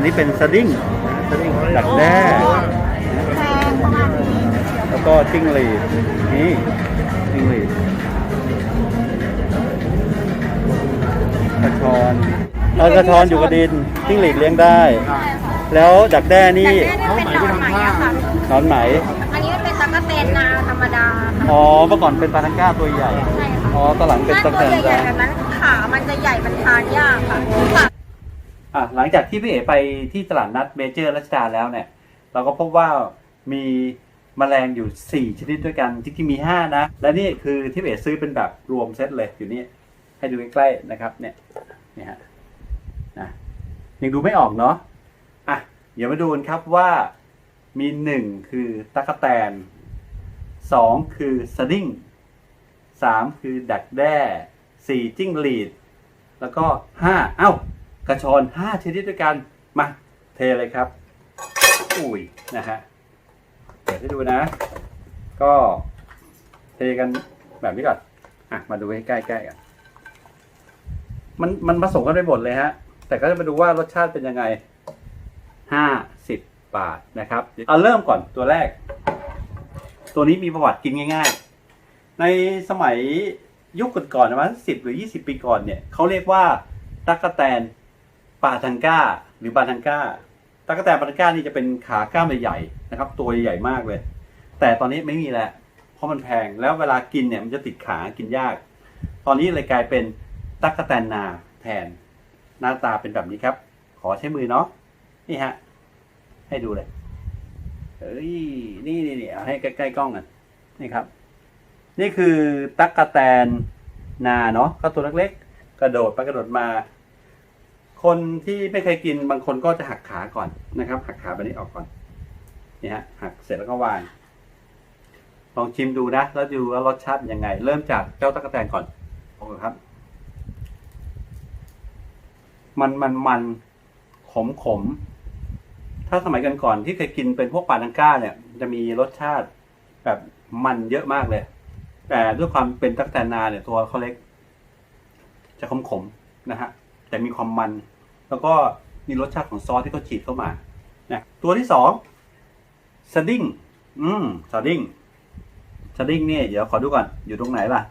อันนี้เป็นสดิ้งสดิ้งดักแด้แพงประมาณนี้แล้วก็จิ้งหรีดนี่จิ้งหรีดกระชอนเออกระชอนอยู่กับดินจิ้งหรีดเลี้ยงได้ใช่ค่ะแล้วดักแด้นี่แต่แม่เนี่ยเป็นหนอนไหมอะค่ะ หนอนไหมอันนี้มันเป็นตั๊กแตนนาธรรมดาค่ะอ๋อเมื่อก่อนเป็นปลาทังก้าตัวใหญ่ ใช่ค่ะอ๋อตอนหลังเป็นถ้าตั๊กตัวแตนใหญ่ดาๆแบบนั้นขามันจะใหญ่มันทานยากค่ะค่ะ อะหลังจากที่พี่เอ๋ไปที่ตลาดนัดเมเจอร์รัชดาแล้วเนี่ย เราก็พบว่ามีแมลงอยู่ 4 ชนิดด้วยกันจริงๆมี 5 นะ และนี่คือที่พี่เอ๋ซื้อเป็นแบบรวมเซตเลยอยู่นี่ ให้ดูใกล้ๆนะครับ เนี่ยเนี่ยฮะนะยังดูไม่ออกเนาะอะเดี๋ยวมาดูกันครับว่ามี 1 คือตั๊กแตน 2 คือสดิ้ง3 คือดักแด้ 4 จิ้งหรีด แล้วก็ 5 เอ้า กระชอน5ชนิดด้วยกันมาเทเลยครับ อุ้ยนะฮะเปิดให้ดูนะ ก็เทกันแบบนี้ก่อนอะมาดูให้ใกล้ๆกันมันมันผสมกันไปหมดเลยฮะ แต่ก็จะมาดูว่ารสชาติเป็นยังไงห้าสิบบาทนะครับเอาเริ่มก่อนตัวแรก ตัวนี้มีประวัติกินง่าย ๆ ในสมัยยุคก่อนๆประมาณสิบหรือยี่สิบปีก่อนเนี่ยเขาเรียกว่าตั๊กแตน ปาทังก้า หรือบาทังก้าตั๊กแตนปาทังก้านี่จะเป็นขากล้ามใหญ่ๆนะครับ ตัวใหญ่มากเลย แต่ตอนนี้ไม่มีแล้ว เพราะมันแพงแล้วเวลากินเนี่ยมันจะติดขากินยาก ตอนนี้เลยกลายเป็นตั๊กแตนนาแทน หน้าตาเป็นแบบนี้ครับ ขอใช้มือเนาะนี่ฮะ ให้ดูเลยเอ้ยนี่นี่นี่เอาให้ใกล้ๆกล้องกันนี่ครับ นี่คือตั๊กแตนนาเนาะก็ตัวเล็กๆกระโดดไปกระโดดมา คนที่ไม่เคยกินบางคนก็จะหักขาก่อนนะครับ หักขาแบบนี้ออกก่อนนี่ฮะหักเสร็จแล้วก็วางลองชิมดูนะแล้วดูว่ารสชาติยังไง เริ่มจากเจ้าตั๊กแตนก่อนโอเคครับ มันมันมันขมขมถ้าสมัยกันก่อนที่เคยกินเป็นพวกปลาทังก้าเนี่ย จะมีรสชาติแบบมันเยอะมากเลย แต่ด้วยความเป็นตั๊กแตนนาเนี่ยตัวเขาเล็ก จะขมขมนะฮะแต่มีความมัน แล้วก็มีรสชาติของซอสที่เขาฉีดเข้ามานะตัวที่สองสดิ้งอืมสดิ้งสดิ้งเนี่ยเดี๋ยวขอดูก่อนอยู่ตรงไหนล่ะ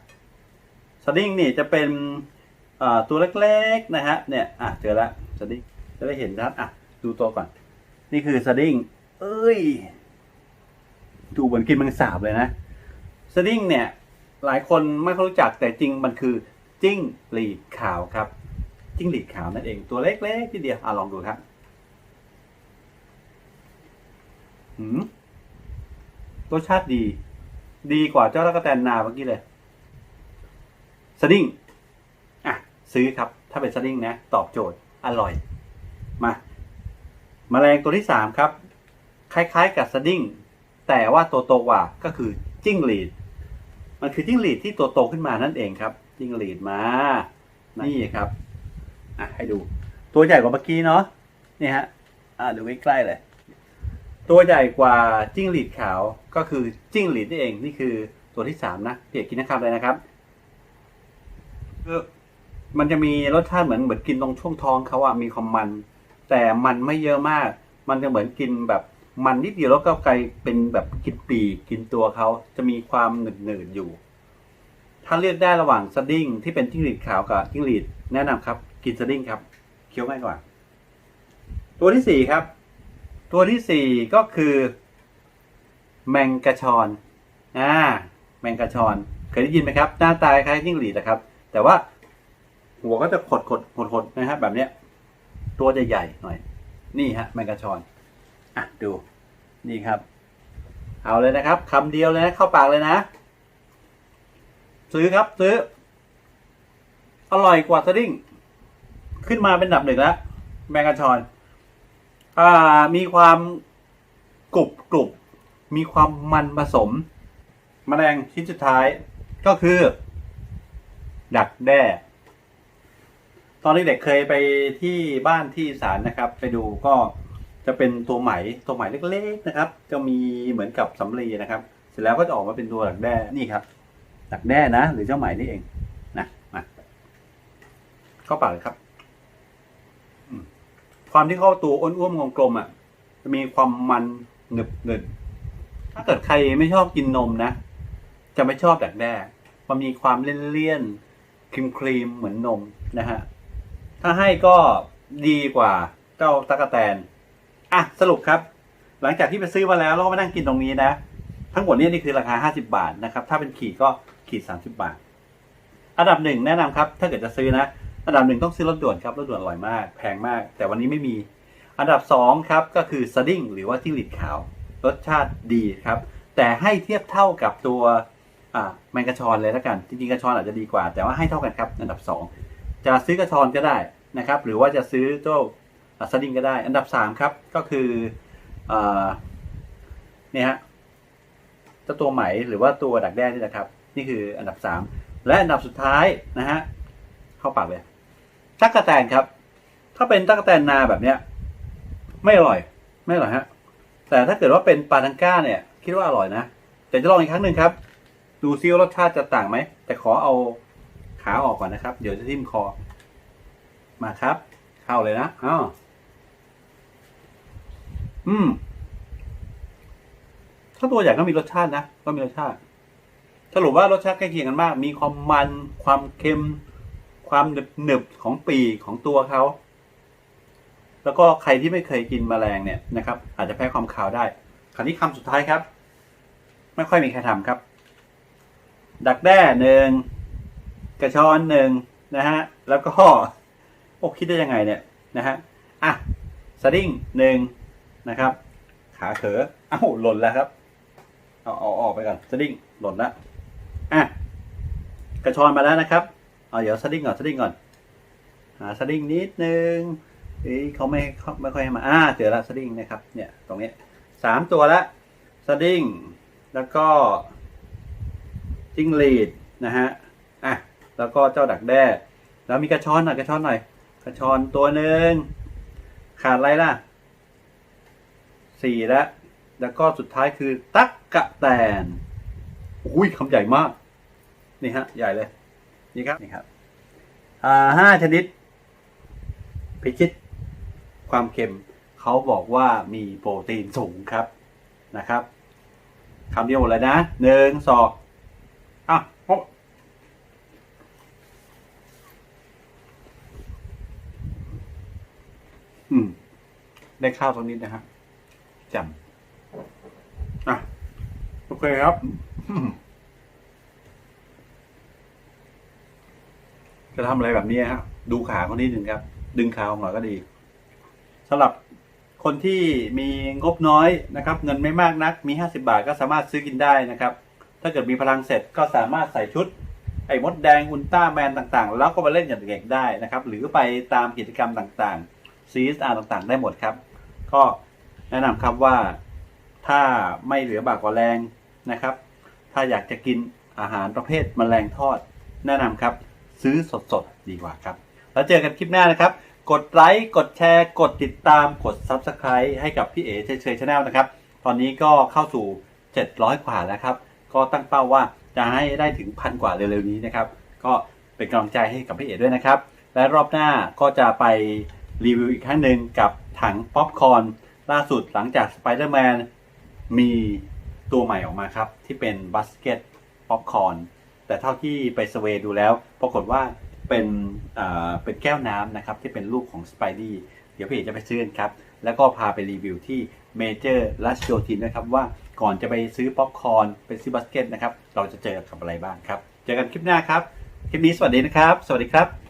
สดิ้งนี่จะเป็นตัวเล็กๆนะฮะเนี่ยอะเจอแล้วสดิ้งจะได้เห็นชัดอะดูตัวก่อน นี่คือสดิ้งเอ้ย ดูเหมือนกินมังสาบเลยนะสดิ้งเนี่ย หลายคนไม่ค่อยรู้จักแต่จริงมันคือจิ้งหรีดขาวครับ จิ้งหรีดขาวนั่นเองตัวเล็กๆทีเดียวอะลองดูครับหืมรสชาติดี ดีกว่าเจ้าตะกแตนนาเมื่อกี้เลยสดิ้งอะซื้อครับ ถ้าเป็นสดิ้งนะ ตอบโจทย์อร่อยมาแมลงตัวที่สามครับ คล้ายๆกับสดิ้งแต่ว่าตัวโตกว่าก็คือจิ้งหรีด มันคือจิ้งหรีดที่ตัวโตขึ้นมานั่นเองครับ จิ้งหรีดมา นี่ครับ อะให้ดู ตัวใหญ่กว่าเมื่อกี้เนาะนี่ฮะอะดูใกล้ๆเลย ตัวใหญ่กว่าจิ้งหรีดขาวก็คือจิ้งหรีดนี่เองนี่คือตัวที่สามนะเปียกกินนะครับเลยนะครับคือมันจะมีรสชาติเหมือนเหมือนกินตรงช่วงท้องเขาอะมีความมัน แต่มันไม่เยอะมาก มันจะเหมือนกินแบบมันนิดเดียวแล้วก็กลายเป็นแบบกินปีกกินตัวเขาจะมีความหนืดๆอยู่ ถ้าเลือกได้ระหว่างสดิ้งที่เป็นจิ้งหรีดขาวกับจิ้งหรีดแนะนำครับ กินสดิ้งครับเคี้ยวง่ายกว่า ตัวที่สี่ครับ ตัวที่สี่ก็คือ แมงกะชอนอ่าแมงกะชอนเคยได้ยินไหมครับ หน้าตาคล้ายจิ้งหรีดนะครับ แต่ว่าหัวก็จะขดขดหดหดนะครับแบบเนี้ย ตัวจะใหญ่หน่อย นี่ฮะ แมงกะชอนอะดูนี่ครับ เอาเลยนะครับคำเดียวเลยนะเข้าปากเลยนะ ซื้อครับซื้อ อร่อยกว่าสดิ้ง ขึ้นมาเป็นดับหนึ่งแล้ว แมงกะชอนอ่ามีความกรุบกรุบมีความมันผสมแมลงชิ้นสุดท้ายก็คือ ดักแด้ ตอนนี้เด็กเคยไปที่บ้านที่สารนะครับ ไปดูก็จะเป็นตัวไหมตัวไหมเล็กๆนะครับ จะมีเหมือนกับสำลีนะครับ เสร็จแล้วก็จะออกมาเป็นตัวดักแด้นี่ครับ ดักแด้นะ หรือเจ้าไหมนี่เองนะมาเข้าปากเลยครับ ความที่เขาตัวอ้วนๆกลมๆอะจะมีความมันหนึบหนึบถ้าเกิดใครไม่ชอบกินนมนะ จะไม่ชอบดักแด้มันมีความเลี่ยนๆครีมครีมๆเหมือนนมนะฮะ ถ้าให้ก็ดีกว่าเจ้าตะกะแตน อะ สรุปครับ หลังจากที่ไปซื้อมาแล้วเราก็มานั่งกินตรงนี้นะ ทั้งหมดเนี้นี่คือราคา 50 บาทนะครับ ถ้าเป็นขีดก็ขีด 30 บาท อันดับหนึ่งแนะนำครับ ถ้าเกิดจะซื้อนะ อันดับหนึ่งต้องซื้อรถด่วนครับรถด่วนอร่อยมาก แพงมาก แต่วันนี้ไม่มี อันดับสองครับก็คือสดิ้งหรือว่าจิ้งหรีดขาว รสชาติดีครับ แต่ให้เทียบเท่ากับตัวอ่าแมงกะชอนเลยแล้วกัน จริงๆกระชอนอาจจะดีกว่า แต่ว่าให้เท่ากันครับ อันดับสองจะซื้อกระชอนก็ได้นะครับ หรือว่าจะซื้อเจ้าสดิ้งก็ได้ อันดับสามครับก็คืออ่าเนี่ยฮะจ้าตัวไหมหรือว่าตัวดักแด้นี่นะครับ นี่คืออันดับสามและอันดับสุดท้ายนะฮะเข้าปากเลย ตั๊กแตนครับ ถ้าเป็นตั๊กแตนนาแบบเนี้ย ไม่อร่อย ไม่อร่อยฮะ แต่ถ้าเกิดว่าเป็นปลาทังก้าเนี่ย คิดว่าอร่อยนะแต่จะลองอีกครั้งหนึ่งครับ ดูซิว่ารสชาติจะต่างไหม แต่ขอเอาขาออกก่อนนะครับ เดี๋ยวจะทิ่มคอ มาครับ เข้าเลยนะอ้าวอืม ถ้าตัวใหญ่ก็มีรสชาตินะ ก็มีรสชาติ สรุปว่ารสชาติใกล้เคียงกันมาก มีความมัน ความเค็ม ความหนึบของปีของตัวเขาแล้วก็ใครที่ไม่เคยกินแมลงเนี่ยนะครับ อาจจะแพ้ความคาวได้คราวนี้คำสุดท้ายครับ ไม่ค่อยมีใครทำครับ ดักแด้หนึ่งกระชอนหนึ่งนะฮะแล้วก็โอ้คิดได้ยังไงเนี่ยนะฮะอะสดิ้งหนึ่งนะครับ ขาเขอเอ้าหล่นแล้วครับ เอาเอาออกไปก่อนสดิ้งหล่นแล้วอะกระชอนมาแล้วนะครับ เอาเดี๋ยวสดิ้งก่อนสดิ้งก่อน หาสดิ้งนิดนึงเอ้ยเขาไม่ไม่ค่อยให้มาอ่าเจอแล้วสดิ้งนะครับ เนี่ย ตรงนี้สามตัวละสดิ้งแล้วก็จิ้งหรีดนะฮะอะแล้วก็เจ้าดักแด้แล้วมีกระชอนหน่อยกระชอนหน่อย กระชอนตัวหนึ่งขาดอะไรล่ะสี่แล้วแล้วก็สุดท้ายคือตักกะแตนอุ้ยคำใหญ่มาก นี่ฮะ ใหญ่เลย นี่ครับนี่ครับห้าชนิด พิชิตความเค็มเขาบอกว่ามีโปรตีนสูงครับนะครับคำเดียวหมดเลยนะหนึ่งสองอะพบอืม ได้ข้าวตรงนี้นะฮะจำอะ โอเคครับอืม จะทำอะไรแบบนี้ฮะดูขาเขานิดหนึ่งครับ ดึงขาของเราก็ดีสำหรับคนที่มีงบน้อยนะครับ เงินไม่มากนัก มี 50 บาทก็สามารถซื้อกินได้นะครับ ถ้าเกิดมีพลังเสร็จก็สามารถใส่ชุด ไอ้มดแดงอุลตร้าแมนต่างๆ แล้วก็มาเล่นอย่างเด็กๆได้นะครับ หรือไปตามกิจกรรมต่างๆ CSR ต่างๆ ได้หมดครับ ก็แนะนำครับว่าถ้าไม่เหลือบากกว่าแรงนะครับ ถ้าอยากจะกินอาหารประเภทแมลงทอด แนะนำครับ ซื้อสดๆ ดีกว่าครับ แล้วเจอกันคลิปหน้านะครับ กดไลค์กดแชร์กดติดตามกด Subscribe ให้กับพี่เอ๋เฉยๆชาแนลนะครับ ตอนนี้ก็เข้าสู่ 700 กว่าแล้วครับ ก็ตั้งเป้าว่าจะให้ได้ถึงพันกว่าเร็วๆนี้นะครับ ก็เป็นกำลังใจให้กับพี่เอ๋ด้วยนะครับ และรอบหน้าก็จะไปรีวิวอีกครั้งหนึ่งกับถังป๊อปคอร์นล่าสุดหลังจาก Spider-Man มีตัวใหม่ออกมาครับ ที่เป็นบัสเกตป๊อปคอร์น แต่เท่าที่ไปสเวยดูแล้ว ปรากฏว่าเป็นอ่าเป็นแก้วน้ำนะครับ ที่เป็นรูปของสไปดี้เดี๋ยวพี่เอกจะไปซื้อครับ แล้วก็พาไปรีวิวที่เมเจอร์ลัชโยทินนะครับ ว่าก่อนจะไปซื้อป๊อปคอร์นไปซื้อบัสเกตนะครับ เราจะเจอกับอะไรบ้างครับ เจอกันคลิปหน้าครับ คลิปนี้สวัสดีนะครับ สวัสดีครับ